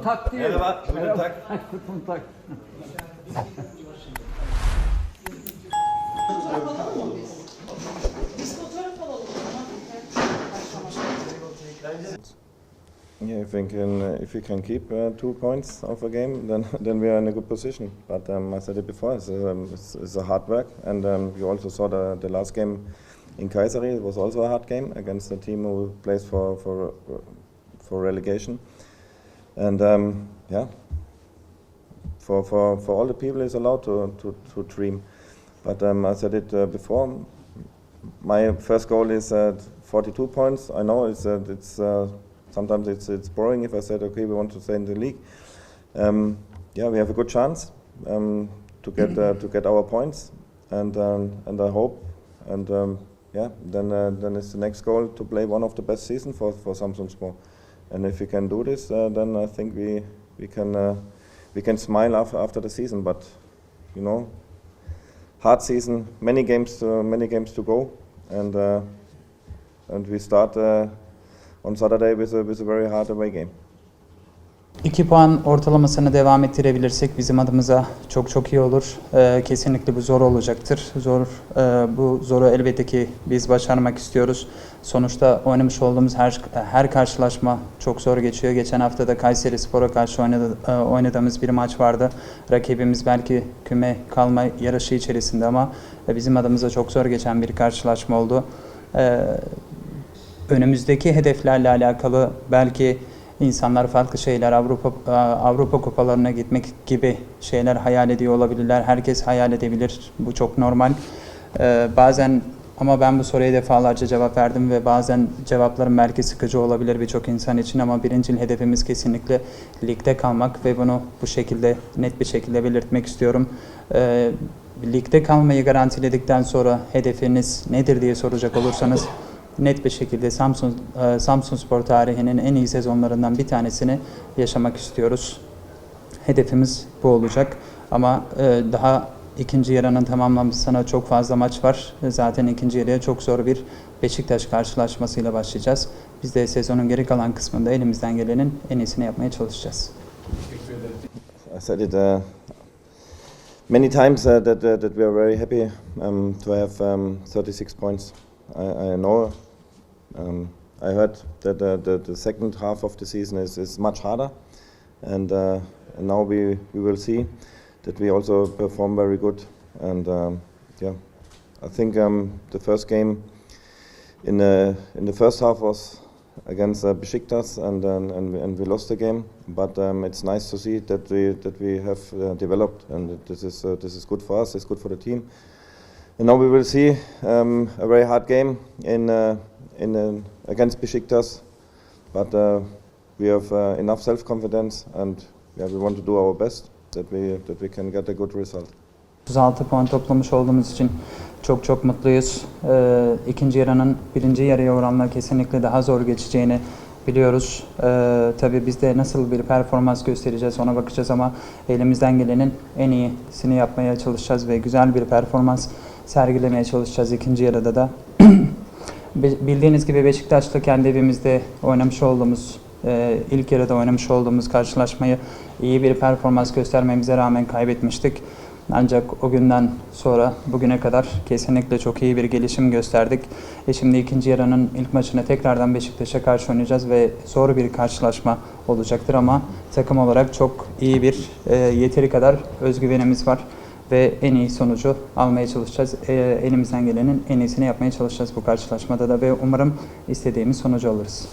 Guten Tag diyor. Merhaba, guten Tag. Guten Tag. Biz fotoğraf alalım o zaman. Başlamak. Yeah, if we can, uh, if we can keep uh, two points of a game, then then we are in a good position. But um, I said it before, it's, um, it's, it's a hard work, and um, you also saw the, the last game in Kayseri. It was also a hard game against a team who plays for for for relegation. And um, yeah, for, for for all the people, it's allowed to to, to dream. But um, I said it uh, before. My first goal is at 42 points. I know it's uh, it's. Uh, sometimes it's it's boring if I said okay we want to stay in the league. Um, yeah, we have a good chance um, to get uh, to get our points, and um, and I hope and um, yeah then uh, then it's the next goal to play one of the best seasons for for Samsung Sport, and if we can do this, uh, then I think we we can uh, we can smile after after the season. But you know, hard season, many games to, many games to go, and uh, and we start. On Saturday with a, with a very hard away game. 2 puan ortalamasını devam ettirebilirsek bizim adımıza çok çok iyi olur. Ee, kesinlikle bu zor olacaktır. Zor, e, bu zoru elbette ki biz başarmak istiyoruz. Sonuçta oynamış olduğumuz her her karşılaşma çok zor geçiyor. Geçen hafta da Kayseri Spor'a karşı oynadı, e, oynadığımız bir maç vardı. Rakibimiz belki küme kalma yarışı içerisinde ama e, bizim adımıza çok zor geçen bir karşılaşma oldu. Ee, önümüzdeki hedeflerle alakalı belki insanlar farklı şeyler Avrupa Avrupa kupalarına gitmek gibi şeyler hayal ediyor olabilirler. Herkes hayal edebilir. Bu çok normal. Ee, bazen ama ben bu soruya defalarca cevap verdim ve bazen cevaplarım belki sıkıcı olabilir birçok insan için ama birincil hedefimiz kesinlikle ligde kalmak ve bunu bu şekilde net bir şekilde belirtmek istiyorum. Ee, ligde kalmayı garantiledikten sonra hedefiniz nedir diye soracak olursanız net bir şekilde Samsun e, Samsun Spor tarihinin en iyi sezonlarından bir tanesini yaşamak istiyoruz. Hedefimiz bu olacak ama e, daha ikinci yarının tamamlamasına çok fazla maç var. Zaten ikinci yarıya çok zor bir Beşiktaş karşılaşmasıyla başlayacağız. Biz de sezonun geri kalan kısmında elimizden gelenin en iyisini yapmaya çalışacağız. I said it uh, many times uh, that uh, that we are very happy um, to have um, 36 points. I, I know. Um, I heard that uh, the, the second half of the season is, is much harder, and, uh, and now we, we will see that we also perform very good. And um, yeah, I think um, the first game in the in the first half was against uh, Besiktas, and and and we, and we lost the game. But um, it's nice to see that we that we have uh, developed, and this is uh, this is good for us. It's good for the team. And now we will see um, a very hard game in uh, in uh, against Besiktas, but uh, we have uh, enough self-confidence, and yeah, we want to do our best that we that we can get a good result. 36 puan toplamış olduğumuz için çok çok mutluyuz. Ee, ikinci yarının birinci yarıya oranla kesinlikle daha zor geçeceğini biliyoruz. Ee, tabii biz de nasıl bir performans göstereceğiz ona bakacağız ama elimizden gelenin en iyisini yapmaya çalışacağız ve güzel bir performans sergilemeye çalışacağız ikinci yarıda da. Bi- Bildiğiniz gibi Beşiktaş'ta kendi evimizde oynamış olduğumuz, e, ilk yarıda oynamış olduğumuz karşılaşmayı iyi bir performans göstermemize rağmen kaybetmiştik. Ancak o günden sonra bugüne kadar kesinlikle çok iyi bir gelişim gösterdik. E şimdi ikinci yarının ilk maçını tekrardan Beşiktaş'a karşı oynayacağız ve zor bir karşılaşma olacaktır ama takım olarak çok iyi bir e, yeteri kadar özgüvenimiz var ve en iyi sonucu almaya çalışacağız. E, elimizden gelenin en iyisini yapmaya çalışacağız bu karşılaşmada da ve umarım istediğimiz sonucu alırız.